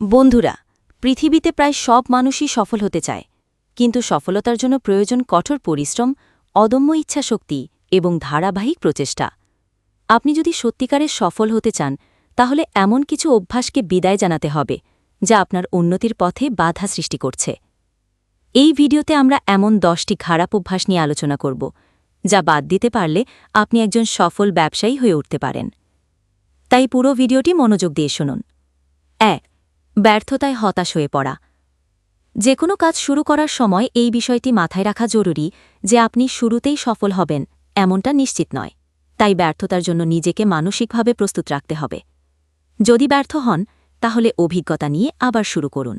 বন্ধুরা, পৃথিবীতে প্রায় সব মানুষই সফল হতে চায়, কিন্তু সফলতার জন্য প্রয়োজন কঠোর পরিশ্রম, অদম্য ইচ্ছাশক্তি এবং ধারাবাহিক প্রচেষ্টা। আপনি যদি সত্যিকারের সফল হতে চান, তাহলে এমন কিছু অভ্যাসকে বিদায় জানাতে হবে, যা আপনার উন্নতির পথে বাধা সৃষ্টি করছে। এই ভিডিওতে আমরা এমন দশটি খারাপ অভ্যাস নিয়ে আলোচনা করব, যা বাদ দিতে পারলে আপনি একজন সফল ব্যবসায়ী হয়ে উঠতে পারেন। তাই পুরো ভিডিওটি মনোযোগ দিয়ে শুনুন। এক ব্যর্থতায় হতাশ হয়ে পড়া। যে কোনো কাজ শুরু করার সময় এই বিষয়টি মাথায় রাখা জরুরি যে আপনি শুরুতেই সফল হবেন, এমনটা নিশ্চিত নয়। তাই ব্যর্থতার জন্য নিজেকে মানসিকভাবে প্রস্তুত রাখতে হবে। যদি ব্যর্থ হন, তাহলে অভিজ্ঞতা নিয়ে আবার শুরু করুন।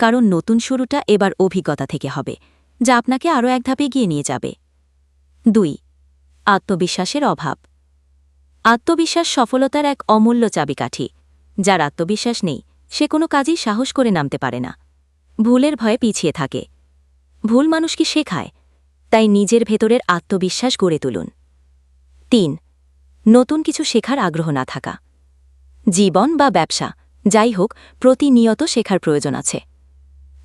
কারণ নতুন শুরুটা এবার অভিজ্ঞতা থেকে হবে, যা আপনাকে আরও এক ধাপে এগিয়ে নিয়ে যাবে। দুই, আত্মবিশ্বাসের অভাব। আত্মবিশ্বাস সফলতার এক অমূল্য চাবিকাঠি, যার আত্মবিশ্বাস নেই সে কোনো কাজেই সাহস করে নামতে পারে না। ভুলের ভয়ে পিছিয়ে থাকে। ভুল মানুষকে শেখায়? তাই নিজের ভেতরের আত্মবিশ্বাস গড়ে তুলুন। তিন, নতুন কিছু শেখার আগ্রহ না থাকা। জীবন বা ব্যবসা, যাই হোক, প্রতিনিয়ত শেখার প্রয়োজন আছে।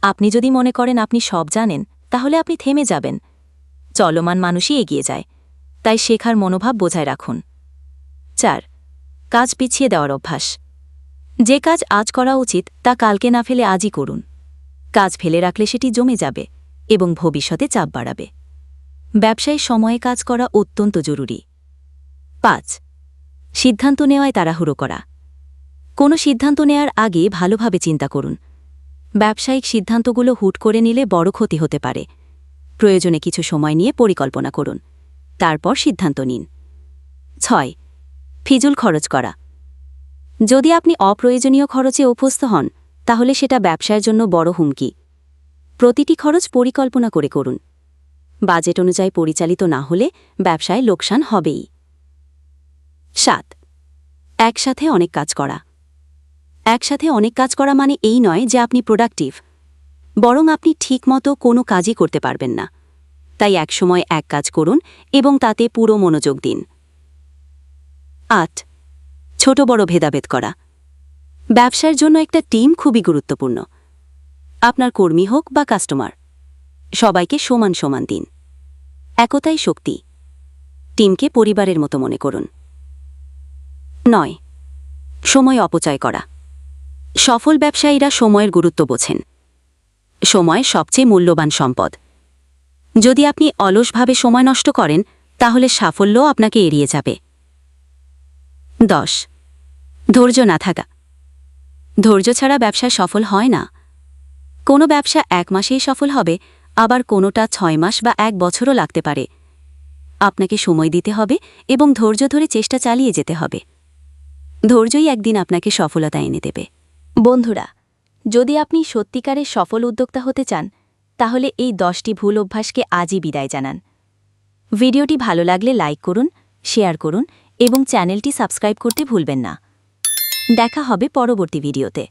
আপনি যদি মনে করেন আপনি সব জানেন, তাহলে আপনি থেমে যাবেন। চলমান মানুষই এগিয়ে যায়। তাই শেখার মনোভাব বোঝায় রাখুন। চার, কাজ পিছিয়ে দেওয়ার অভ্যাস। যে কাজ আজ করা উচিত, তা কালকে না ফেলে আজই করুন। কাজ ফেলে রাখলে সেটি জমে যাবে এবং ভবিষ্যতে চাপ বাড়াবে। ব্যবসায় সময়ে কাজ করা অত্যন্ত জরুরি। পাঁচ, সিদ্ধান্ত নেওয়ায় তাড়াহুড়ো করা। কোনো সিদ্ধান্ত নেয়ার আগে ভালোভাবে চিন্তা করুন। ব্যবসায়িক সিদ্ধান্তগুলো হুট করে নিলে বড় ক্ষতি হতে পারে। প্রয়োজনে কিছু সময় নিয়ে পরিকল্পনা করুন। তারপর সিদ্ধান্ত নিন। ছয়, ফিজুল খরচ করা। যদি আপনি অপ্রয়োজনীয় খরচে অভ্যস্ত হন, তাহলে সেটা ব্যবসায়ের জন্য বড় হুমকি। প্রতিটি খরচ পরিকল্পনা করে করুন। বাজেট অনুযায়ী পরিচালিত না হলে ব্যবসায় লোকসান হবেই। সাত, একসাথে অনেক কাজ করা। একসাথে অনেক কাজ করা মানে এই নয় যে আপনি প্রোডাক্টিভ। বরং আপনি ঠিকমতো কোনো কাজই করতে পারবেন না। তাই একসময় এক কাজ করুন এবং তাতে পুরো মনোযোগ দিন। আট ছোট বড় ভেদাভেদ করা। ব্যবসার জন্য একটা টিম খুবই গুরুত্বপূর্ণ। আপনার কর্মী হোক বা কাস্টমার, সবাইকে সমান সমান দিন। একতাই শক্তি। টিমকে পরিবারের মতো মনে করুন। নয়, সময় অপচয় করা। সফল ব্যবসায়ীরা সময়ের গুরুত্ব বোঝেন। সময় সবচেয়ে মূল্যবান সম্পদ। যদি আপনি অলসভাবে সময় নষ্ট করেন, তাহলে সাফল্য আপনাকে এড়িয়ে যাবে। দশ। ধৈর্য না থাকা। ধৈর্য ছাড়া ব্যবসা সফল হয় না। কোনো ব্যবসা এক মাসেই সফল হবে, আবার কোনোটা ছয় মাস বা এক বছরও লাগতে পারে। আপনাকে সময় দিতে হবে এবং ধৈর্য ধরে চেষ্টা চালিয়ে যেতে হবে। ধৈর্যই একদিন আপনাকে সফলতা এনে দেবে। বন্ধুরা, যদি আপনি সত্যিকারের সফল উদ্যোক্তা হতে চান, তাহলে এই দশটি ভুল অভ্যাসকে আজই বিদায় জানান। ভিডিওটি ভালো লাগলে লাইক করুন, শেয়ার করুন এবং চ্যানেলটি সাবস্ক্রাইব করতে ভুলবেন না। দেখা হবে পরবর্তী ভিডিওতে।